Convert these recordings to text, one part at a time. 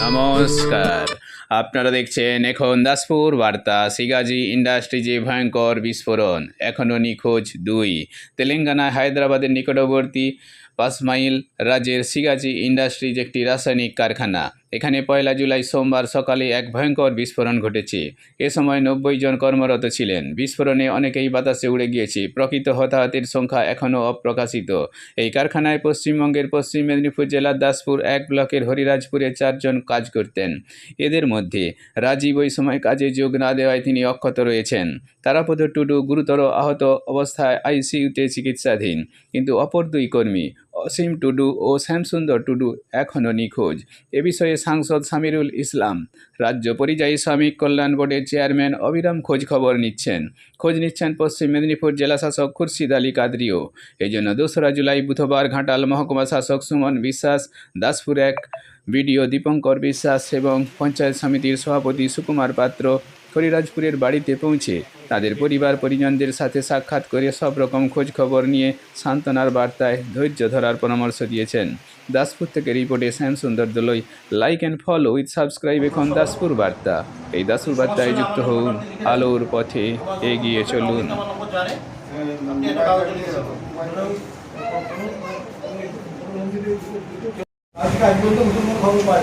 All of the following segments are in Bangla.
নমস্কার। আপনারা দেখছেন এখন দাসপুর বার্তা, সিগাজি ইন্ডাস্ট্রিজে ভয়ঙ্কর বিস্ফোরণ এখনও নিখোঁজ দুই। তেলেঙ্গানায় হায়দ্রাবাদের নিকটবর্তী পাঁচমাইল রাজ্যের সিগাজি ইন্ডাস্ট্রিজ একটি রাসায়নিক কারখানা। এখানে পয়লা জুলাই সোমবার সকালে এক ভয়ঙ্কর বিস্ফোরণ ঘটেছে। এ সময় নব্বই জন কর্মরত ছিলেন। বিস্ফোরণে অনেকেই বাতাসে উড়ে গিয়েছে। প্রকৃত হতাহতের সংখ্যা এখনও অপ্রকাশিত। এই কারখানায় পশ্চিমবঙ্গের পশ্চিম মেদিনীপুর জেলার দাসপুর এক ব্লকের হরিরাজপুরে চারজন কাজ করতেন। এদের মধ্যে রাজীব ওই সময় কাজে যোগ না দেওয়ায় তিনি অক্ষত রয়েছেন। তারাপদ টুডু গুরুতর আহত অবস্থায় আইসিইউতে চিকিৎসাধীন। কিন্তু অপর দুই কর্মী অসীম টুডু ও শ্যামসুন্দর টুডু এখনও নিখোঁজ। এ বিষয়ে সাংসদ সামিরুল ইসলাম। রাজ্য পরিযায়ী শ্রমিক কল্যাণ বোর্ডের চেয়ারম্যান অবিরাম খোঁজ খবর নিচ্ছেন। খোঁজ নিচ্ছেন পশ্চিম মেদিনীপুর জেলা শাসক খুরশিদ আলী কাদরিও। এই জন্য দোসরা জুলাই বুধবার ঘাটাল মহকুমা শাসক সুমন বিশ্বাস, দাসপুর এক বিডিও দীপঙ্কর বিশ্বাস এবং পঞ্চায়েত সমিতির সভাপতি সুকুমার পাত্র হরিরাজপুরের বাড়িতে পৌঁছে তাদের পরিবার পরিজনদের সাথে সাক্ষাৎ করে সব রকম খোঁজ খবর নিয়ে সান্ত্বনার বার্তায় ধৈর্য ধরার পরামর্শ দিয়েছেন। দাসপুর থেকে রিপোর্টে Shyam Sundar Dolai. Like and follow with subscribe এখন দাসপুর বার্তা। এই দাসপুর বার্তায় যুক্ত হন আলোর পথে এগিয়ে চলুন। আজকে আজ পর্যন্ত মুসলমান খবর পাওয়া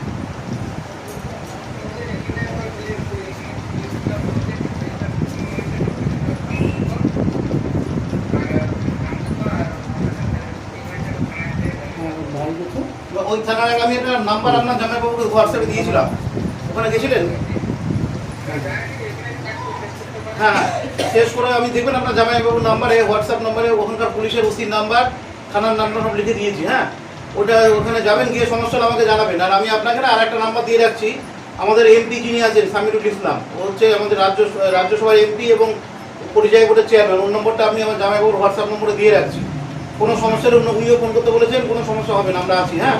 ওই থানায় আমি একটা নাম্বার আপনার জামাইবাবুকে হোয়াটসঅ্যাপে দিয়েছিলাম। ওখানে গেছিলেন? হ্যাঁ শেষ করে আমি দেখবেন আপনার জামাইবাবুর নাম্বারে হোয়াটসঅ্যাপ নাম্বারে, ওখানকার পুলিশের ওসির নাম্বার, থানার নাম্বার সব লিখে দিয়েছি হ্যাঁ। ওটা ওখানে যাবেন, গিয়ে সমস্যা হলে আমাকে জানাবেন। আর আমি আপনাকে না আর একটা নাম্বার দিয়ে রাখছি। আমাদের এমপি যিনি আছেন, সামিরুল ইসলাম, ও হচ্ছে আমাদের রাজ্য, রাজ্যসভার এমপি এবং পরিযায়ী বোর্ডের চেয়ারম্যান ওর নম্বরটা আমি আমার জামাইবাবুর হোয়াটসঅ্যাপ নম্বরে দিয়ে রাখছি। কোনো সমস্যার উনিও ফোন করতে বলেছেন, কোনো সমস্যা হবে না, আমরা আছি হ্যাঁ।